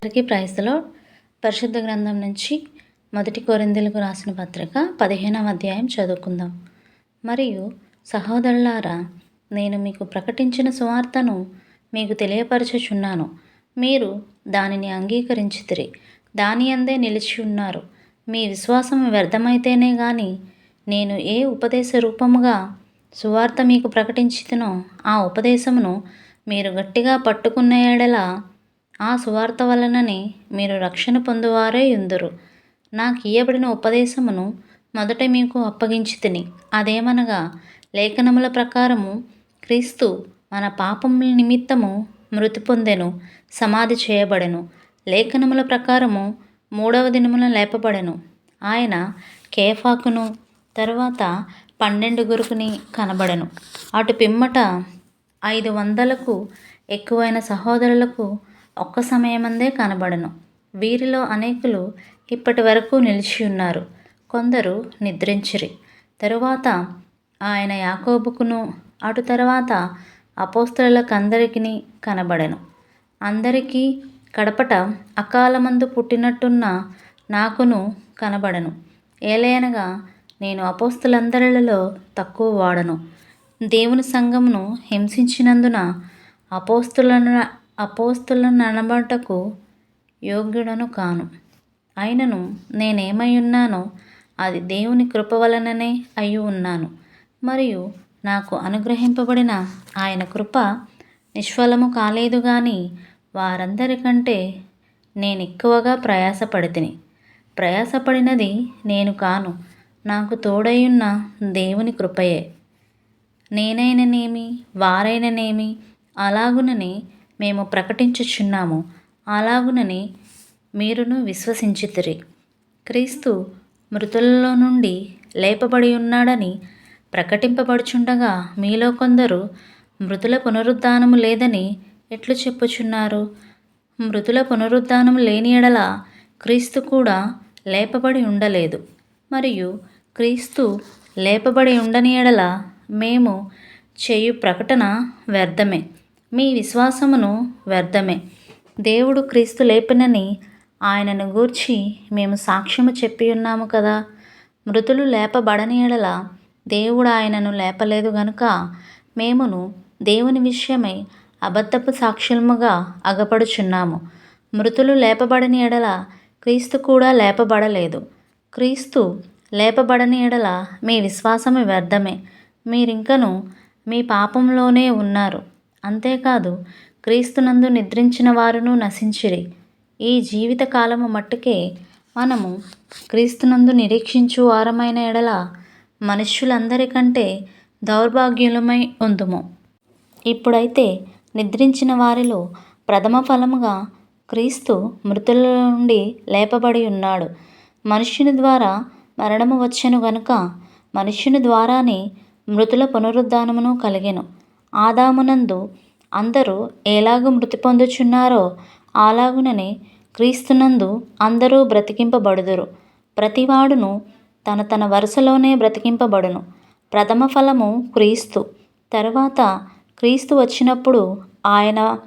అందరికీ ప్రైజ్లో పరిశుద్ధ గ్రంథం నుంచి మొదటి కొరిందెలకు రాసిన పత్రిక పదిహేనవ అధ్యాయం చదువుకుందాం. మరియు సహోదరులారా నేను మీకు ప్రకటించిన సువార్తను మీకు తెలియపరచుచున్నాను. మీరు దానిని అంగీకరించితిరి. దాని అందే నిలిచి ఉన్నారు. మీ విశ్వాసం వ్యర్థమైతేనే గాని నేను ఏ ఉపదేశ రూపముగా సువార్త మీకు ప్రకటించితినో ఆ ఉపదేశమును మీరు గట్టిగా పట్టుకున్న ఎడల ఆ సువార్త వలననే మీరు రక్షణ పొందువారే ఉందురు నాకు ఇయ్యబడిన ఉపదేశమును మొదట మీకు అప్పగించి తిని అదేమనగా లేఖనముల ప్రకారము క్రీస్తు మన పాపముల నిమిత్తము మృతి పొందెను సమాధి చేయబడెను. లేఖనముల ప్రకారము మూడవ దినమున లేపబడెను. ఆయన కేఫాకును తరువాత పన్నెండుగురుకుని కనబడెను. అటు పిమ్మట ఐదు వందలకు ఎక్కువైన సహోదరులకు ఒక్క సమయమందే కనబడను. వీరిలో అనేకులు ఇప్పటి వరకు నిలిచి ఉన్నారు. కొందరు నిద్రించిరి. తరువాత ఆయన యాకోబుకును అటు తర్వాత అపోస్తలకందరికీ కనబడను. అందరికీ కడపట అకాలమందు పుట్టినట్టున్న నాకును కనబడను. ఏలయనగా నేను అపోస్తులందరిలో తక్కువ వాడను. దేవుని సంఘమును హింసించినందున అపోస్తులను అపోస్తులను నడబడటకు యోగ్యుడను కాను. అయినను నేనేమై ఉన్నానో అది దేవుని కృప వలననే అయి ఉన్నాను. మరియు నాకు అనుగ్రహింపబడిన ఆయన కృప నిష్ఫలము కాలేదు కానీ వారందరికంటే నేను ఎక్కువగా ప్రయాసపడితిని. ప్రయాసపడినది నేను కాను. నాకు తోడైయున్న దేవుని కృపయే. నేనైననేమి వారైననేమి అలాగునని మేము ప్రకటించుచున్నాము. అలాగునని మీరును విశ్వసించితిరి. క్రీస్తు మృతులలో నుండి లేపబడి ఉన్నాడని ప్రకటింపబడుచుండగా మీలో కొందరు మృతుల పునరుద్ధానము లేదని ఎట్లు చెప్పుచున్నారు? మృతుల పునరుద్ధానం లేని ఎడల క్రీస్తు కూడా లేపబడి ఉండలేదు. మరియు క్రీస్తు లేపబడి ఉండని ఎడల మేము చేయు ప్రకటన వ్యర్థమే. మీ విశ్వాసమును వ్యర్థమే. దేవుడు క్రీస్తు లేపినని ఆయనను గూర్చి మేము సాక్ష్యము చెప్పి ఉన్నాము కదా. మృతులు లేపబడని ఎడల దేవుడు ఆయనను లేపలేదు గనుక మేమును దేవుని విషయమై అబద్ధపు సాక్ష్యముగా అగపడుచున్నాము. మృతులు లేపబడని ఎడల క్రీస్తు కూడా లేపబడలేదు. క్రీస్తు లేపబడని ఎడల మీ విశ్వాసము వ్యర్థమే. మీరింకను మీ పాపంలోనే ఉన్నారు. అంతేకాదు క్రీస్తునందు నిద్రించిన వారును నశించిరి. ఈ జీవిత కాలము మట్టుకే మనము క్రీస్తునందు నిరీక్షించు వారమైన ఎడల మనుష్యులందరికంటే దౌర్భాగ్యులమై ఉందుము. ఇప్పుడైతే నిద్రించిన వారిలో ప్రథమ ఫలముగా క్రీస్తు మృతుల నుండి లేపబడి ఉన్నాడు. మనుష్యుని ద్వారా మరణము వచ్చెను గనుక మనుష్యుని ద్వారానే మృతుల పునరుద్ధానమును కలిగెను. ఆదామునందు అందరూ ఎలాగు మృతి పొందుచున్నారో అలాగుననే క్రీస్తునందు అందరూ బ్రతికింపబడుదురు. ప్రతివాడును తన తన వరుసలోనే బ్రతికింపబడును. ప్రథమ ఫలము క్రీస్తు. తరువాత క్రీస్తు వచ్చినప్పుడు ఆయన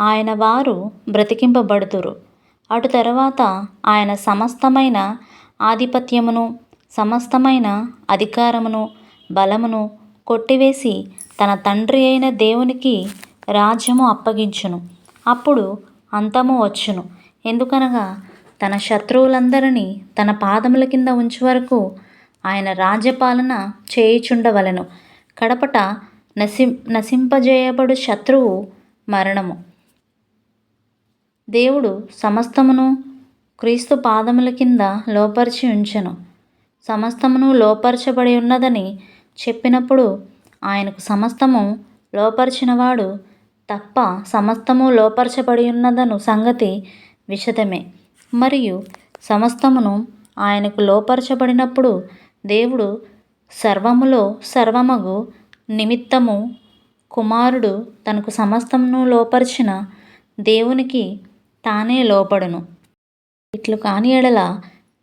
ఆయన వారు బ్రతికింపబడుదురు. అటు తర్వాత ఆయన సమస్తమైన ఆధిపత్యమును సమస్తమైన అధికారమును బలమును కొట్టివేసి తన తండ్రి అయిన దేవునికి రాజ్యము అప్పగించును. అప్పుడు అంతము వచ్చును. ఎందుకనగా తన శత్రువులందరినీ తన పాదముల కింద ఉంచు వరకు ఆయన రాజ్యపాలన చేయుచుండవలెను. కడపట నశి నశింపజేయబడు శత్రువు మరణము. దేవుడు సమస్తమును క్రీస్తు పాదముల కింద లోపరిచి ఉంచెను. సమస్తమును లోపరచబడి ఉన్నదని చెప్పినప్పుడు ఆయనకు సమస్తము లోపరిచినవాడు తప్ప సమస్తము లోపరచబడి ఉన్నదను సంగతి విషదమే మరియు సమస్తమును ఆయనకు లోపరచబడినప్పుడు దేవుడు సర్వములో సర్వమగు నిమిత్తము కుమారుడు తనకు సమస్తమును లోపరిచిన దేవునికి తానే లోపడును ఇట్లు కాని ఎడల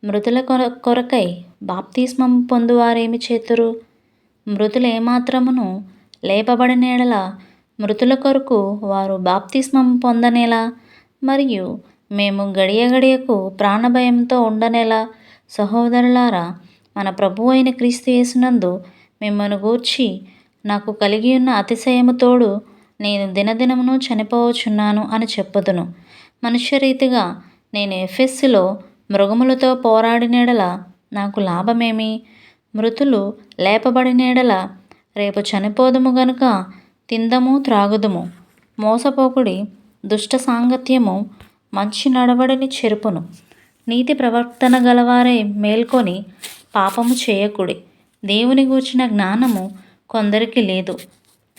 మృతుల కొర కొరకై బాప్తిస్మం పొందువారేమి చేతురు? మృతులు ఏమాత్రమును మృతుల కొరకు వారు బాప్తిస్మం పొందనేలా మరియు మేము గడియ గడియకు ప్రాణభయంతో ఉండనేలా. సహోదరులారా మన ప్రభు అయిన క్రీస్తు యేసునందు మిమ్మల్ని గూర్చి నాకు కలిగి ఉన్న అతిశయము తోడు నేను దినదినమును చనిపోవచ్చున్నాను అని చెప్పుదును. మనుష్యరీతిగా నేను ఎఫ్ఎస్సిలో మృగములతో పోరాడినేడల నాకు లాభమేమి? మృతులు లేపబడినేడల రేపు చనిపోదుము గనుక తిందము త్రాగుదుము. మోసపోకుడి దుష్ట సాంగత్యము మంచి నడవడిని చెరుపును. నీతి ప్రవర్తన గలవారే మేల్కొని పాపము చేయకుడి. దేవుని గూర్చిన జ్ఞానము కొందరికి లేదు.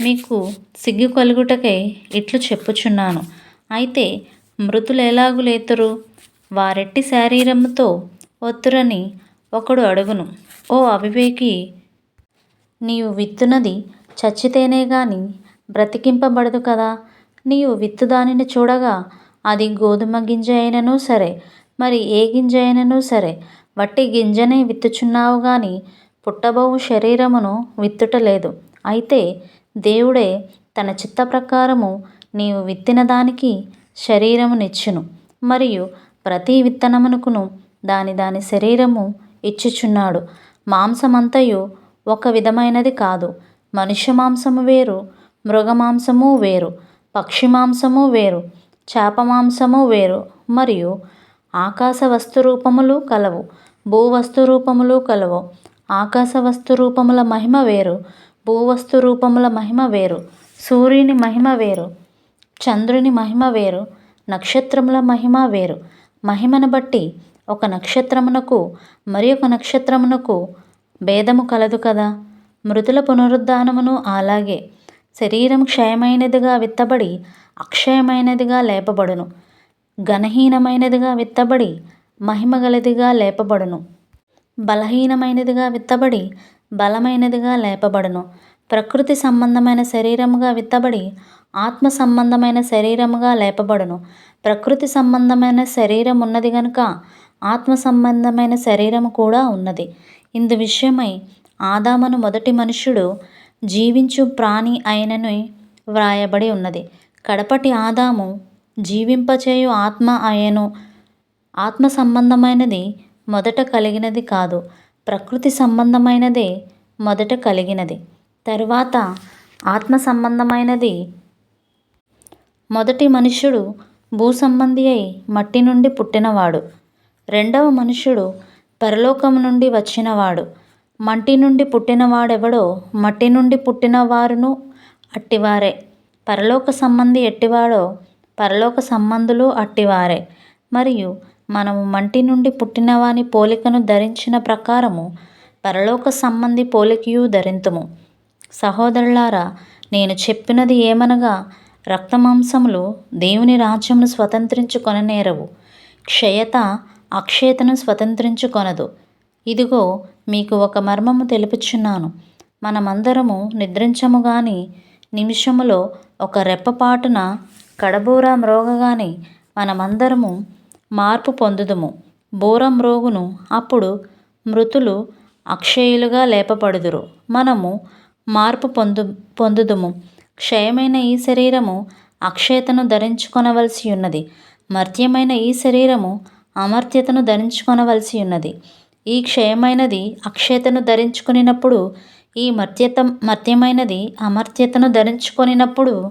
మీకు సిగ్గు కలుగుటకై ఇట్లు చెప్పుచున్నాను. అయితే మృతులు ఎలాగు లేతురు? వారెట్టి శరీరముతో ఒత్తురని ఒకడు అడుగును ఓ అవివేకి నీవు విత్తునది చచ్చితేనే గాని బ్రతికింపబడదు కదా? నీవు విత్తు దానిని చూడగా అది గోధుమ గింజ అయినను సరే మరి ఏ గింజ అయినను సరే వట్టి గింజనే విత్తుచున్నావు గాని పుట్టబోవు శరీరమును విత్తుట లేదు. అయితే దేవుడే తన చిత్త ప్రకారము నీవు విత్తిన దానికి శరీరమునిచ్చును మరియు ప్రతి విత్తనమునకును దాని దాని శరీరము ఇచ్చుచున్నాడు. మాంసమంతయు ఒక విధమైనది కాదు. మనుష్య మాంసము వేరు మృగ మాంసము వేరు పక్షి మాంసము వేరు చేప మాంసము వేరు మరియు ఆకాశ వస్తు రూపములు కలవు భూవస్తు రూపములు కలవు. ఆకాశ వస్తు రూపముల మహిమ వేరు భూవస్తు రూపముల మహిమ వేరు సూర్యుని మహిమ వేరు చంద్రుని మహిమ వేరు నక్షత్రముల మహిమ వేరు. మహిమను బట్టి ఒక నక్షత్రమునకు మరి ఒక నక్షత్రమునకు భేదము కలదు కదా? మృతుల పునరుద్ధానమును అలాగే శరీరం క్షయమైనదిగా విత్తబడి అక్షయమైనదిగా లేపబడును. ఘనహీనమైనదిగా విత్తబడి మహిమగలదిగా లేపబడును. బలహీనమైనదిగా విత్తబడి బలమైనదిగా లేపబడును. ప్రకృతి సంబంధమైన శరీరముగా విత్తబడి ఆత్మ సంబంధమైన శరీరముగా లేపబడును. ప్రకృతి సంబంధమైన శరీరం ఉన్నది గనుక ఆత్మ సంబంధమైన శరీరము కూడా ఉన్నది. ఇందు విషయమై ఆదామను మొదటి మనుష్యుడు జీవించు ప్రాణి అయినని వ్రాయబడి ఉన్నది. కడపటి ఆదాము జీవింపచేయు ఆత్మ అయను. ఆత్మ సంబంధమైనది మొదట కలిగినది కాదు. ప్రకృతి సంబంధమైనదే మొదట కలిగినది. తరువాత ఆత్మ సంబంధమైనది మొదటి మనుష్యుడు భూ సంబంధి అయి మట్టి నుండి పుట్టినవాడు. రెండవ మనుషుడు పరలోకము నుండి వచ్చినవాడు. మట్టి నుండి పుట్టినవాడెవడో మట్టి నుండి పుట్టిన వారును అట్టివారే. పరలోక సంబంధి ఎట్టివాడో పరలోక సంబంధులు అట్టివారే. మరియు మనము మంటి నుండి పుట్టినవాని పోలికను ధరించిన ప్రకారము పరలోక సంబంధి పోలికయు ధరింతుము. సహోదరులారా నేను చెప్పినది ఏమనగా రక్తమాంసములు దేవుని రాజ్యమును స్వతంత్రించుకొననేరవు. క్షయత అక్షయతను స్వతంత్రించుకొనదు. ఇదిగో మీకు ఒక మర్మము తెలుపుచున్నాను. మనమందరము నిద్రించము గాని నిమిషములో ఒక రెప్పపాటున కడబూర మ్రోగగానే మనమందరము మార్పు పొందుదుము. బూర మ్రోగును అప్పుడు మృతులు అక్షయులుగా లేపబడుదురు. మనము మార్పు పొందు పొందుదుము. క్షయమైన ఈ శరీరము అక్షయతను ధరించుకొనవలసి ఉన్నది. మర్త్యమైన ఈ శరీరము అమర్త్యతను ధరించుకొనవలసి ఉన్నది. ఈ క్షయమైనది అక్షయతను ధరించుకొనినప్పుడు ఈ మర్త్యత మర్త్యమైనది అమర్త్యతను ధరించుకొనినప్పుడు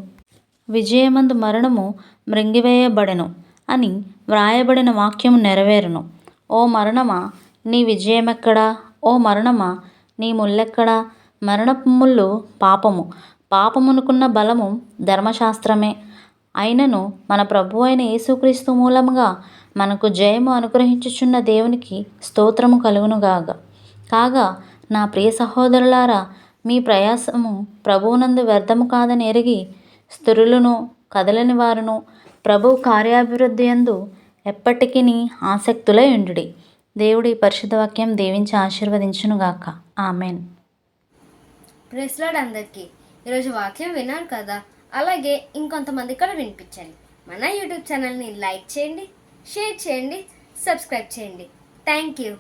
విజయమందు మరణము మృంగివేయబడెను అని వ్రాయబడిన వాక్యము నెరవేరును. ఓ మరణమా నీ విజయమెక్కడా? ఓ మరణమా నీ ముల్లెక్కడా? మరణపు ముళ్ళు పాపము. పాపమునుకున్న బలము ధర్మశాస్త్రమే. అయినను మన ప్రభు అయిన యేసుక్రీస్తు మూలముగా మనకు జయము అనుగ్రహించుచున్న దేవునికి స్తోత్రము కలుగునుగాక. కాగా నా ప్రియ సహోదరులారా మీ ప్రయాసము ప్రభువునందు వ్యర్థము కాదని ఎరిగి స్థిరులను కదలని వారును ప్రభు కార్యాభివృద్ధి యందు ఎప్పటికీ ఆసక్తులై ఉండుడి. దేవుడి పరిశుద్ధ వాక్యం దీవించి ఆశీర్వదించునుగాక. ఆమెన్. ప్రెస్లాడ్ అందరికీ ఈరోజు వాక్యం విన్నారు కదా అలాగే ఇంకొంతమంది కూడా వినిపించండి. మన యూట్యూబ్ ఛానల్ని లైక్ చేయండి షేర్ చేయండి సబ్స్క్రైబ్ చేయండి. Thank you.